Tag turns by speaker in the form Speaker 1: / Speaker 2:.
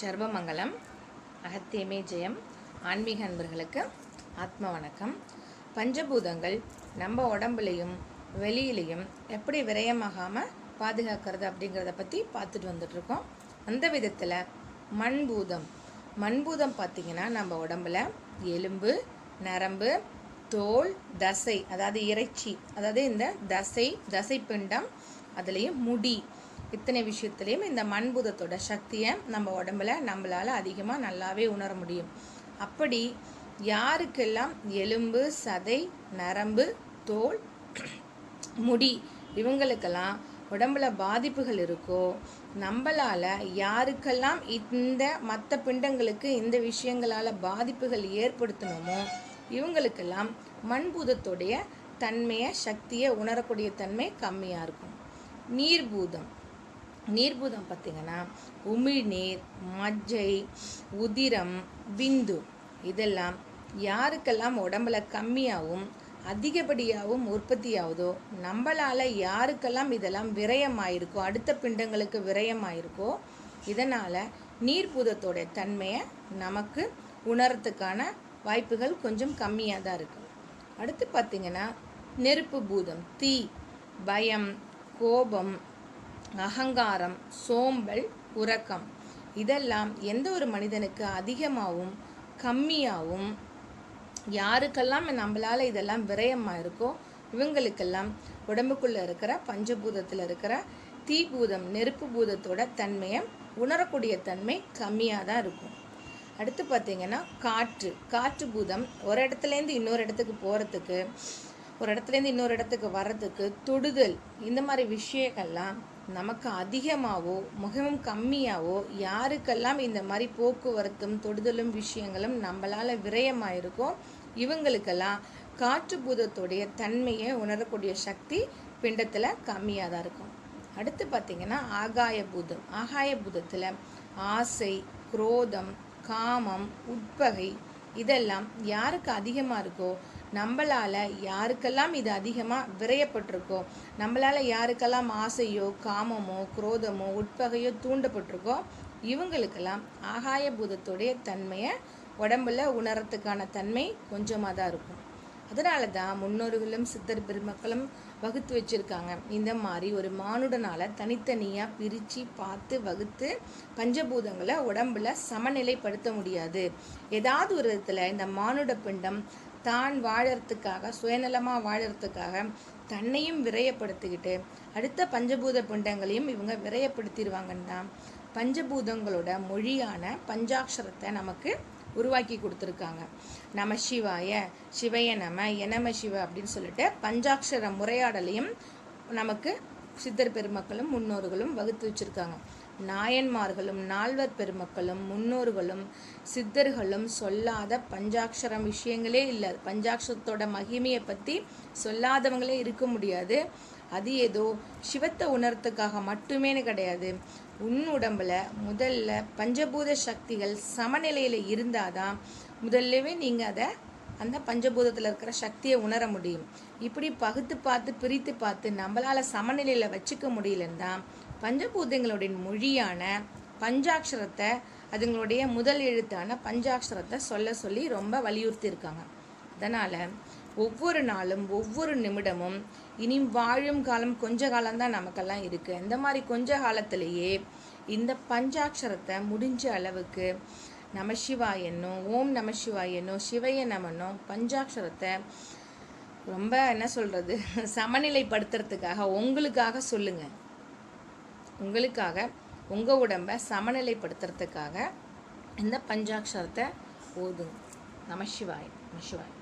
Speaker 1: சர்வமங்கலம் அகத்தியமே ஜெயம் ஆன்மீக அன்பர்களுக்கு ஆத்ம வணக்கம். பஞ்சபூதங்கள் நம்ம உடம்புலையும் வெளியிலையும் எப்படி விரயமாகாமல் பாதுகாக்கிறது அப்படிங்கிறத பற்றி பார்த்துட்டு வந்துட்ருக்கோம் அந்த விதத்தில் மண்பூதம். மண்பூதம் பார்த்திங்கன்னா நம்ம உடம்புல எலும்பு நரம்பு தோல் தசை அதாவது இறைச்சி அதாவது இந்த தசை தசைப்பிண்டம் அதுலேயும் முடி இத்தனை விஷயத்துலேயும் இந்த மண்புதத்தோட சக்தியை நம்ம உடம்புல நம்மளால் அதிகமாக நல்லாவே உணர முடியும். அப்படி யாருக்கெல்லாம் எலும்பு சதை நரம்பு தோல் முடி இவங்களுக்கெல்லாம் உடம்புல பாதிப்புகள் இருக்கோ நம்மளால் யாருக்கெல்லாம் இந்த மற்ற பிண்டங்களுக்கு இந்த விஷயங்களால் பாதிப்புகள் ஏற்படுத்தணுமோ இவங்களுக்கெல்லாம் மண்பூதத்துடைய தன்மையை சக்தியை உணரக்கூடிய தன்மை கம்மியாக இருக்கும். நீர்பூதம். நீர்பூதம் பார்த்திங்கன்னா உமிழ்நீர் மஜ்ஜை உதிரம் விந்து இதெல்லாம் யாருக்கெல்லாம் உடம்புல கம்மியாகவும் அதிகப்படியாகவும் உற்பத்தியாகுதோ நம்மளால் யாருக்கெல்லாம் இதெல்லாம் விரயமாயிருக்கோ அடுத்த பிண்டங்களுக்கு விரயமாயிருக்கோ இதனால் நீர்பூதத்தோட தன்மையை நமக்கு உணரத்துக்கான வாய்ப்புகள் கொஞ்சம் கம்மியாக தான் இருக்குது அடுத்து பார்த்திங்கன்னா நெருப்பு பூதம் தீ பயம் கோபம் அகங்காரம் சோம்பல் உறக்கம். இதெல்லாம் எந்த ஒரு மனிதனுக்கு அதிகமாகவும் கம்மியாகவும் யாருக்கெல்லாம் நம்மளால் இதெல்லாம் விரயமாக இருக்கோ இவங்களுக்கெல்லாம் உடம்புக்குள்ளே இருக்கிற பஞ்சபூதத்தில் இருக்கிற தீபூதம் நெருப்பு பூதத்தோட தன்மையை உணரக்கூடிய தன்மை கம்மியாக தான் இருக்கும். அடுத்து பார்த்திங்கன்னா காற்று. காற்று பூதம் ஒரு இடத்துலேருந்து இன்னொரு இடத்துக்கு போகிறதுக்கு ஒரு இடத்துலேருந்து இன்னொரு இடத்துக்கு வர்றதுக்கு தொடுதல் இந்த மாதிரி விஷயங்கள்லாம் நமக்கு அதிகமாகவோ மிகவும் கம்மியாகவோ யாருக்கெல்லாம் இந்த மாதிரி போக்குவரத்தும் தொடுதலும் விஷயங்களும் நம்மளால் விரயமாயிருக்கோ இவங்களுக்கெல்லாம் காற்று பூதத்துடைய தன்மையை உணரக்கூடிய சக்தி பிண்டத்தில் கம்மியாக தான் இருக்கும். அடுத்து பார்த்திங்கன்னா ஆகாய பூதம். ஆகாய பூதத்தில் ஆசை குரோதம் காமம் உட்பகை இதெல்லாம் யாருக்கு அதிகமாக இருக்கோ நம்மளால் யாருக்கெல்லாம் இது அதிகமாக விரையப்பட்டிருக்கோ நம்மளால் யாருக்கெல்லாம் ஆசையோ காமமோ குரோதமோ உட்பகையோ தூண்டப்பட்டிருக்கோ இவங்களுக்கெல்லாம் ஆகாய பூதத்துடைய தன்மையை உடம்புல உணரத்துக்கான தன்மை கொஞ்சமாக தான் இருக்கும். அதனால தான் முன்னோர்களும் சித்தர் பெருமக்களும் வகுத்து வச்சுருக்காங்க. இந்த மாதிரி ஒரு மானுடனால் தனித்தனியாக பிரித்து பார்த்து வகுத்து பஞ்சபூதங்களை உடம்புல சமநிலைப்படுத்த முடியாது. ஏதாவது ஒரு விதத்தில் இந்த மானுட பிண்டம் தான் வாழறதுக்காக சுயநலமாக வாழறதுக்காக தன்னையும் விரயப்படுத்திக்கிட்டு அடுத்த பஞ்சபூத பிண்டங்களையும் இவங்க விரயப்படுத்திடுவாங்கன்னா தான் பஞ்சபூதங்களோட மொழியான பஞ்சாட்சரத்தை நமக்கு உருவாக்கி கொடுத்துருக்காங்க. நம சிவாய சிவைய நம எனம சிவ அப்படின்னு சொல்லிட்டு பஞ்சாட்சர முறையாடலையும் நமக்கு சித்தர் பெருமக்களும் முன்னோர்களும் வகுத்து வச்சுருக்காங்க. நாயன்மார்களும் நால்வர் பெருமக்களும் முன்னோர்களும் சித்தர்களும் சொல்லாத பஞ்சாட்சரம் விஷயங்களே இல்லை. பஞ்சாட்சரத்தோட மகிமையை பற்றி சொல்லாதவங்களே இருக்க முடியாது. அது ஏதோ சிவத்தை உணர்த்துக்காக மட்டுமேனு கிடையாது. உன் உடம்புல முதல்ல பஞ்சபூத சக்திகள் சமநிலையில் இருந்தால் தான் முதல்லவே நீங்கள் அதை அந்த பஞ்சபூதத்தில் இருக்கிற சக்தியை உணர முடியும். இப்படி பகுத்து பார்த்து பிரித்து பார்த்து நம்மளால் சமநிலையில் வச்சுக்க முடியலன்னு தான் பஞ்சபூதங்களுடைய மொழியான பஞ்சாட்சரத்தை அதுங்களுடைய முதல் எழுத்தான பஞ்சாட்சரத்தை சொல்ல சொல்லி ரொம்ப வலியுறுத்தியிருக்காங்க. அதனால் ஒவ்வொரு நாளும் ஒவ்வொரு நிமிடமும் இனி வாழும் காலம் கொஞ்ச காலம்தான் நமக்கெல்லாம் இருக்குது இந்த மாதிரி கொஞ்ச காலத்திலேயே இந்த பஞ்சாட்சரத்தை முடிஞ்ச அளவுக்கு நமசிவாயனோ ஓம் நமசிவாயன்னும் சிவைய நமனும் பஞ்சாட்சரத்தை ரொம்ப என்ன சொல்கிறது சமநிலைப்படுத்துறதுக்காக உங்களுக்காக சொல்லுங்கள் உங்களுக்காக உங்கள் உடம்பை சமநிலைப்படுத்துறதுக்காக இந்த பஞ்சாட்சரத்தை ஓதுங்க. நமசிவாய் நமசிவாய்